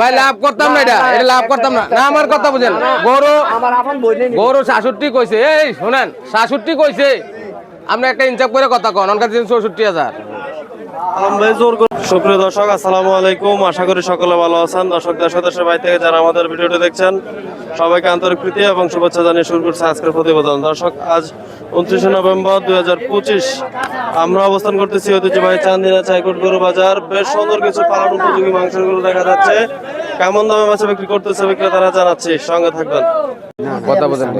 ভাই লাভ করতাম না এটা। এটা লাভ করতাম না। না আমার কথা বুঝেন। গরু আমার আপন বই নেই। গরু শাশুটি কইছে। এই শুনেন শাশুটি কইছে। আপনি একটা ইনচাপ করে কথা কন অনকার দিন চৌষট্টি হাজার। আলম ভাই জোর করে। সুপ্রিয় দর্শক আসসালামু আলাইকুম। আশা করি সকলে ভালো আছেন। দর্শক দেশ ও দেশের বাইরে থেকে যারা আমাদের ভিডিওটি দেখছেন সবাইকে আন্তরিক প্রীতি এবং শুভেচ্ছা জানিয়ে শুরু করছে আজকের প্রতিবেদন। দর্শক আজ উনত্রিশে নভেম্বর দুই হাজার পঁচিশ। আমরা অবস্থান করতেছি ঐতিহ্যবাহী চান্দিনা চাইকোট গরু বাজার। বেশ সুন্দর কিছু পালন উপযোগী মাংসের গরু দেখা যাচ্ছে। কেমন দামে মাছে বিক্রি করতেছে বিক্রেতারা জানাচ্ছে। সঙ্গে থাকবেন। কথা বলেন।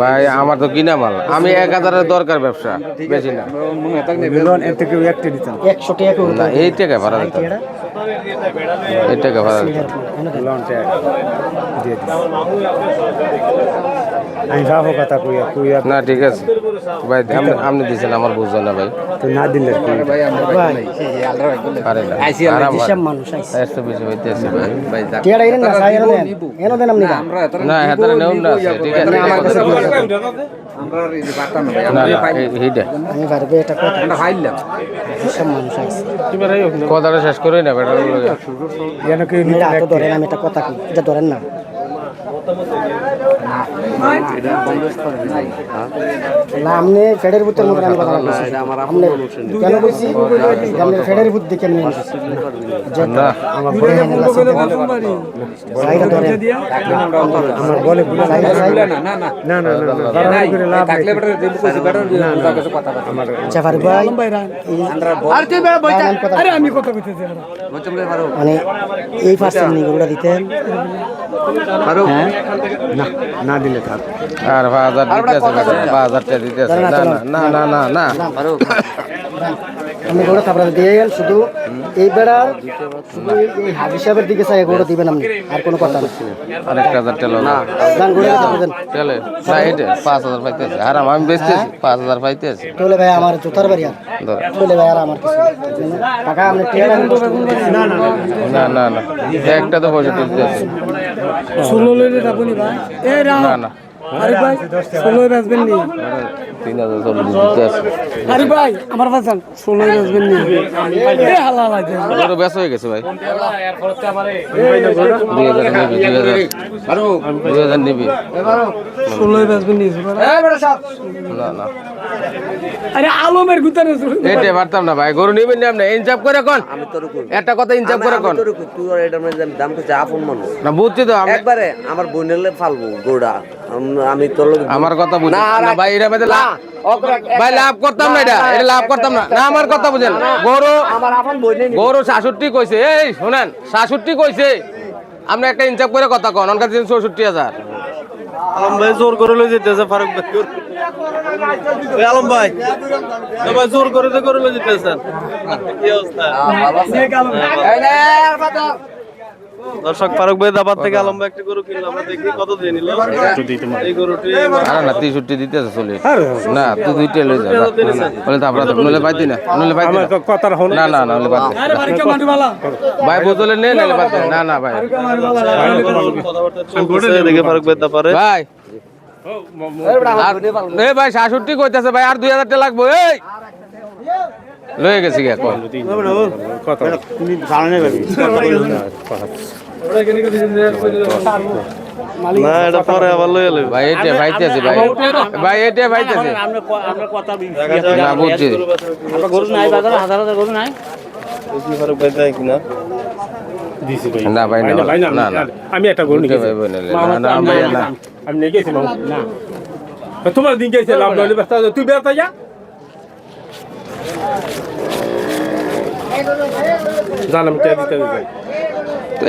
ভাই আমার তো কিনা মাল। আমি এক হাজারের দরকার ব্যবসা বেশি না। না এই টাকা ভাড়া দিতাম। এই টাকা ভাড়া দিতে হবে। আমি কথা কইয়া কইয়া না ঠিক আছে। ভাই আপনি দিয়েছেন আমার বুঝছেন না ভাই। তো না দিলে না আরাম মানুষ একশো বেশি হইতেছে ভাই। টিয়াটা এনে না সাই দেন। এনে দেন আপনি না হাতারে নেউন না ঠিক আছে। আমার কাছে দিয়ে যাবেন। না না এই- এইটা আমি পারবে এটা কথা যেসব মানুষ আইছে কথাটা শেষ করে না কি এটা তো ধরেন আমি একটা কথা এটা ধরেন না। না আপনি ফেডের ভূতের মতন আমি কথা বলছি আপনি কেন বলছি আপনি ফেডের ভূত দেখে নিয়ে না আমার বলে সাইডে ধরেন আমার বলে ভুলে সাইডে সাইডে না না না না। আচ্ছা ফারুক ভাই আরে আমি কথা কইতেছি মানে এই নিয়ে দিতেন হ্যাঁ না না দিলে থাক আর। পাঁচ হাজার দিতে আছে টাকা দিতে আছে না না না না না না আপনি তারপরে দিয়ে গেল শুধু এই বেড়ার শুধু এই- এই হাব হিসাবের দিকে চাই গরুটা দিবেন আপনি আর কোনো কথা না আরেকটা হাজার টাকা না। দেন না এটা পাঁচ হাজার পাইতে আছে আর আমি বেচতেছি পাঁচ হাজার পাইতে আছে তোলে ভাই আমার জুতার বাড়ি আর। তোলে ভাই আর আমার কিছু না। টাকা আপনি আমি দিয়েছি। না না না একটা তো পয়সা দিতে আছে ষোলো লইলে ভাই রাম। না না। আরে ভাই ষোলো বেচবেন নি। তিন হাজার চল্লিশ দিতে আছে আরে ভাই আমার বাঁচান ষোলো বেচবেন নি। এ হালা লাগে গরু বেশ হয়ে গেছে ভাই। দুই হাজার নিবি। দুই হাজার দুই হাজার নিবি ষোলো বেচবেন নি না না। আরে আলমের গুতারে এইটা পারতাম না ভাই গরু নিবেন না আপনি? করে কোন। একটা কথা ইনচাপ করে কোন। মধ্যে দাম আপন মানুষ। না বুঝছি তো একবারে আমার বোনেরলে ফালবো গোড়া। আম- তোর আমার কথা বুঝি না ভাই এটা মধ্যে লাভ ভাই লাভ করতাম না এটা। এটা লাভ করতাম না। না আমার কথা বুঝেন। গরু আমার আপন বই নেই। গরু শাশুটি কইছে। এই শুনেন শাশুটি কইছে। আপনি একটা ইনচাপ করে কথা কন। অনকার দিন চৌষট্টি হাজার। আলম ভাই জোর করে লই যেতেছে ফারুক ভাই। ওই আলম ভাই ভাই জোর করে করে লই যেতেছেন কি অবস্থা? দর্শক ফারুক ভাই দাবার থেকে আলম ভাই একটা গরু কিনলো। আমরা দেখি কত দিয়ে নিল। এই গরুটি আরে না তেষট্টি দিতে আছে চলে না তুই দুইটা লই যা বলে তো আপনার নলে পাইতি না নলে পাইতি না। কথার হল না না নলে পাইতি আরে বাড়িকে মাটিওয়ালা ভাই বোতলে নে নলে পাইতি না না ভাই। দেখে ফারুক ভাই দাপারে ভাই। ভাই শাশুটি কইতাছে ভাই আর দুই হাজার টাকা লাগবো এই। লয়ে গেছি গে কয় কথা তুমি জানে পাবি না এটা পরে আবার লই এলে ভাই এটা ভাইতেছে ভাই। ভাই এটা ভাইতেছে। না বুঝছি কিনা? দিছি ভাই। না ভাই না ভাই না না না। আমি একটা গরু নিয়ে ভাই না না ভাই না আমি নিয়ে গেছিলাম না। তোমার দিন গেছে লাভ নইলে তুই ব্যস্ত যা জানাম কে দিতে দিতে তো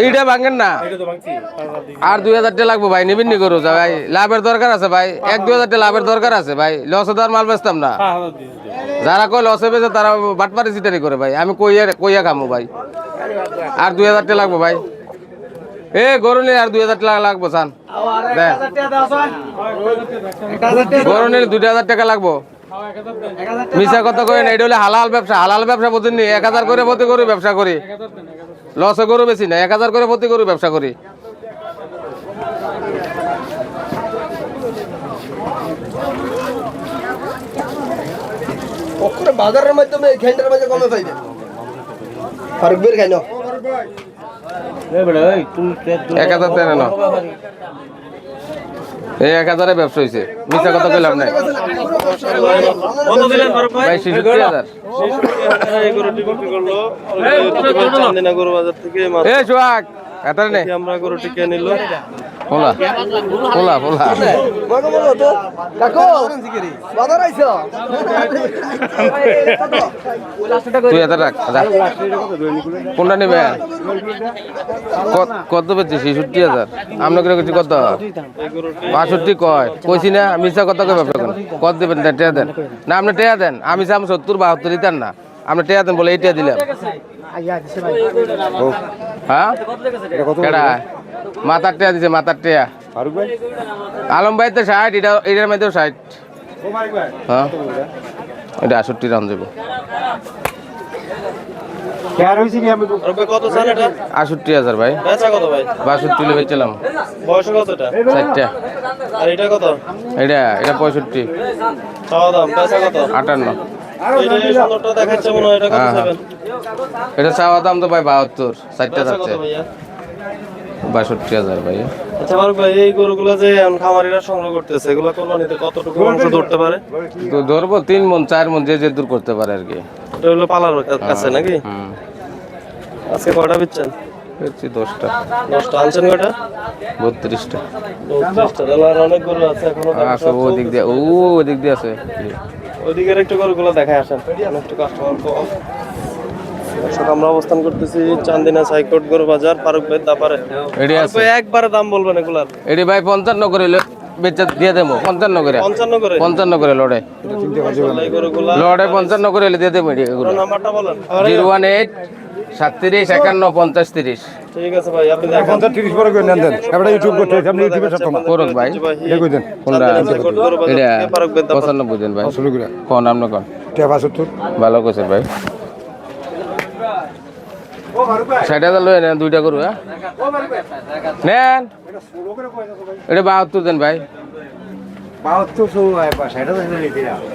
এইটা ভাঙেন না এটা তো ভাঙছি আর দুই হাজার টাকা লাগবো ভাই নিবিন নি করো যা ভাই লাভের দরকার আছে ভাই এক দুই হাজার টাকা লাভের দরকার আছে ভাই লসে তো আর মাল বেচতাম না হ্যাঁ হ্যাঁ যারা কয় লসে বেচে তারা বাটপারি চিটারি করে ভাই আমি কইয়া কইয়া খামো ভাই আর দুই হাজার টাকা লাগবো ভাই এ গরু নিয়ে আর দুই হাজার টাকা লাগবো সান দেখ গরু নিলে দুই হাজার টাকা লাগবো মিশা কথা কই না এটা হলে হালাল ব্যবসা। হালাল ব্যবসা বুঝেননি এক হাজার করে প্রতি গরু ব্যবসা করি। লসে গরু বেশি না এক হাজার করে প্রতি গরু ব্যবসা করি। বাজারের মাধ্যমে ঘেন্টার মাঝে কমে পাইবে ফারুক বের খাই না এক হাজার না এই এক হাজারে ব্যবসা হয়েছে মিথ্যা কথা কইলাম কত ভাই এই সোহাগ এতারে নে। আমরা গরুটি কিনে নিল? পোলা। পোলা পোলা। মগো বলো তো। কাকু বাজার আইছো। তুই এত রাখ যা। কোনটা নেবে? কত- কত পেয়েছি ছেষট্টি হাজার। আপনাকে কিছু কত? বাষট্টি কয়। কইছি না মিশা কত কয় ব্যবসা করেন কত দেবেন? না টেয়া দেন। না আপনি টেয়া দেন। আমি চাম সত্তর বাহাত্তর দিতেন না। আপনি টেয়া দেন বলে এইটা দিলাম। হ্যাঁ? মাথার টেয়া দিছে মাথার টেয়া। আলম ভাই তো ষাট এটা এটার মধ্যেও ষাট। হ্যাঁ? এটা আষট্টি রান যাব ভাই আষট্টি হাজার বাষট্টি লে বেচলাম চারটা। এটা কত? এটা এটা পঁয়ষট্টি। চাওয়া দাম বেচা কত? আটান্ন। এটা মনে হয় এটা কত হ্যাঁ, এটা চাওয়া দাম তো ভাই বাহাত্তর কত যাচ্ছে বাষট্টি হাজার ভাই আচ্ছা ফারুক ভাই এই গরুগুলো যে এখন খামারিরা সংগ্রহ করতেছে এগুলো কোরবানিতে কতটুকু অংশ ধরতে পারে? ধরবো তিন মন চার মন যে যে দূর করতে পারে আর কি। এটা হলো পালার কাছে নাকি? হুম আজকে কয়টা বেচছেন? পেয়েছি দশটা। দশটা। আনছেন কয়টা? বত্রিশটা। বত্রিশটা। অনেক গরু আছে এখনও আছে ও দিয়ে ও দিক দিয়ে আছে। ওইদিকের একটু গরুগুলো দেখায় আসেন। একটু কাস্টমার কম দর্শক আমরা অবস্থান করতেছি চান্দিনা সাইকোট গরু বাজার ফারুক ভাই দাপারে। এডি আছে। একবারে দাম বলবেন এগুলার। এডি ভাই পঞ্চান্ন করে লে- বেচা দিয়ে দেবো পঞ্চান্ন করে। পঞ্চান্ন করে। পঞ্চান্ন করে লড়ে। লড়ে পঞ্চান্ন করে এলে দিয়ে দেবো এডি এগুলো। নাম্বারটা বলেন। জিরো ওয়ান এইট সাতত্রিশ একান্ন পঞ্চাশ তিরিশ। ঠিক আছে ভাই আপনি দেখেন। তিরিশ পরে করে নেন দেন। এবারে ইউটিউব করতে হয়েছে আপনি ইউটিউবে ছাড়তো না ভাই। দেন? কোনটা? এটা পঁচানব্বই দিন ভাই। শুরু করে। কোন আপনি কোন টেপা সত্তর? ভালো করছেন ভাই। ষাট হাজার লয়ে নেন দুইটা করু হ্যাঁ? নেন। এটা বাহাত্তর দেন ভাই।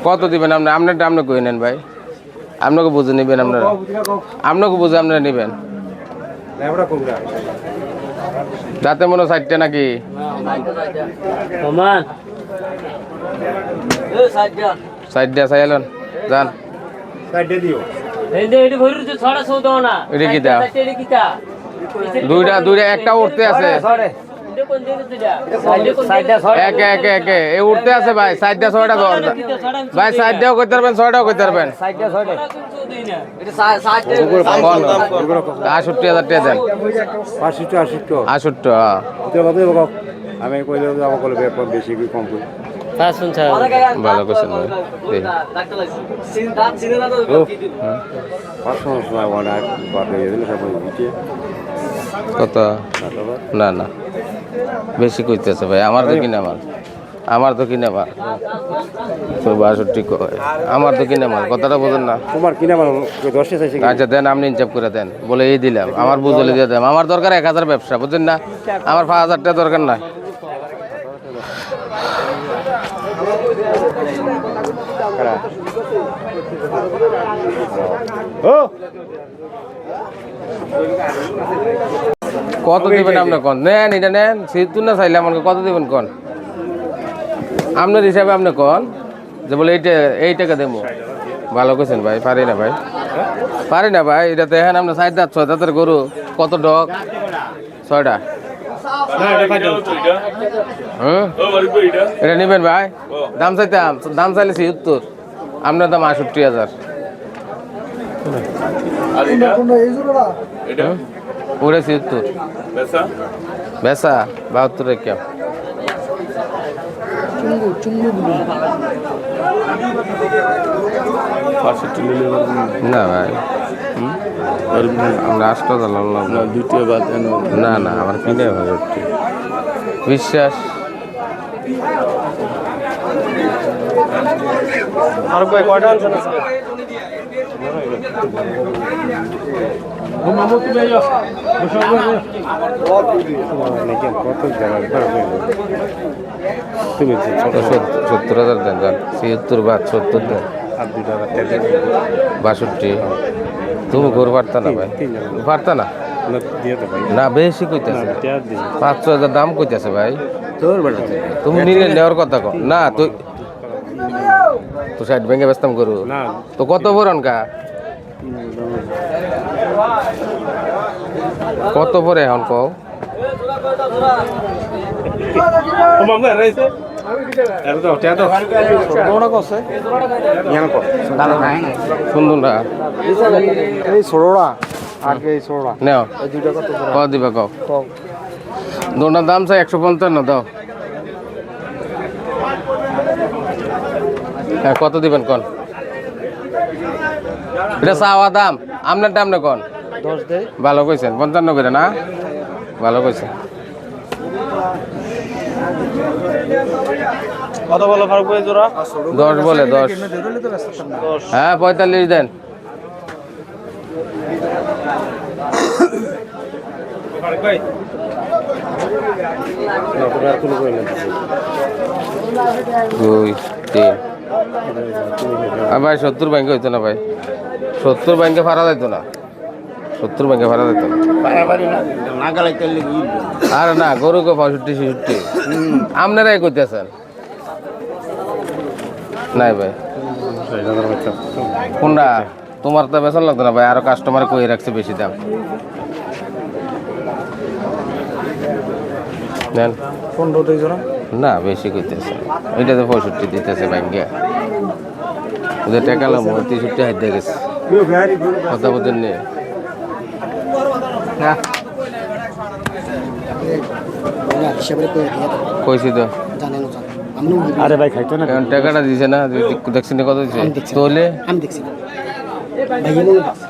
কত দিবেন আপনি? আপনার আপনি কই নেন ভাই। আপনাকে বুঝে নেবেন আপনারা। আপনাকে বুঝে আপনারা নেবেন। যাতে মনে ষাটটা নাকি? দিয়া। চাইলেন যান। দুইটা দুইটা একটা উঠতে আছে। একে একে একে এই উঠতে আছে ভাই সাইডটা ছয়টা দর ভাই সাইডটাও করতে পারবেন ছয়টাও করতে পারবেন। কোন? আষট্টি হাজার টাকা দেন। আশিটো আশিটো আষট্টি। আমি কইলে বেশি কম করি? ভালো করছেন কত? না না। বেশি কইতেছে ভাই আমার তো কিনা মাল। আমার তো কিনা মাল। তো বাষট্টি কয়। আমার তো কিনা মাল কথাটা বোঝেন না। তোমার কিনা মানে দশটা চাইছে আচ্ছা দেন আপনি ইনচাপ করে দেন। বলে এই দিলাম আমার বুঝলে দিয়ে দেন। আমার দরকার এক হাজার ব্যবসা বুঝছেন না? আমার পাঁচ হাজার টাকা দরকার নাই। কত দিবেন আপনি কোন? নেন এটা নেন। সিদ্ধু না চাইলে আমাকে কত দিবেন কোন? আপনার হিসাবে আপনি কোন? যে বলে এইটা এই টাকা দেবো। ভালো করছেন ভাই পারি না ভাই। পারি না ভাই এটা দেখেন আপনার সাইড দাঁত ছয় দাঁতের গরু। কত ডক ছয়টা। হুম? এটা। নেবেন ভাই? দাম চাইতাম দাম চাইলে ছিয়াত্তর আপনার দাম আষট্টি হাজার। ওটা ছিয়াত্তর বেসা বাহাত্তর কে না ভাই হুম? আমরা আটটা দিলাম না দ্বিতীয় বাদ না না আমার কিনে ভাই একটু বিশ্বাস ফারুক ভাই কয়টা আনছেন আজকে কত জায়গা তো সত- সত্তর হাজার দেন যান ছিয়াত্তর বাদ সত্তর দেন। আর দুটো হাজার টাকা বাষট্টি। তুমি ঘুর পারতা না ভাই? পারতা না? না বেশি কইতেছে। পাঁচশো হাজার দাম কইতেছে ভাই। তুমি নিলে নেওয়ার কথা কো না তুই তো। সাইড ভেঙে ব্যস্তাম করু তো কত বরন কা? কত পরে এখন কও। দোনার দাম চাই একশো পঞ্চান্ন দাও। হ্যাঁ কত দিবেন কন? এটা চাওয়া দাম। আপনার দাম না কন। ভালো কইছেন পঞ্চান্ন করে না? ভালো কইছেন। কত বলো ফারুক ভাই জোড়া? দশ বলে দশ। হ্যাঁ পঁয়তাল্লিশ দেন। দুই তিন। ভাই, সত্তর ব্যাংকে হইতো না ভাই। সত্তর ব্যাংকে ভাড়া যাইত না। সত্তর ব্যাংকে ভাড়া যাইত না। আর না গরুকে পঁয়ষট্টি, ছেষট্টি। আপনারাই করতেছেন নাই ভাই। কোনটা? তোমার তো বেতন লাগতো না ভাই, আরও কাস্টমার কই রাখছে বেশি দাম? নেন। পনেরো দুই জোড়া না বেশি কইতেছে। এটা তো পঁয়ষট্টি দিতেছে ব্যাংকে। ওদের টাকা লাম তেষট্টি হাত দিয়ে গেছে। কথা বলতেন নিয়ে কইছি তো। জানেন ও আরে ভাই খাইতো না। এখন টাকাটা দিছে না দেখছেন কত দিছে। তোলে আমি দেখছি। ভাইয়া নিয়ে দেখছি।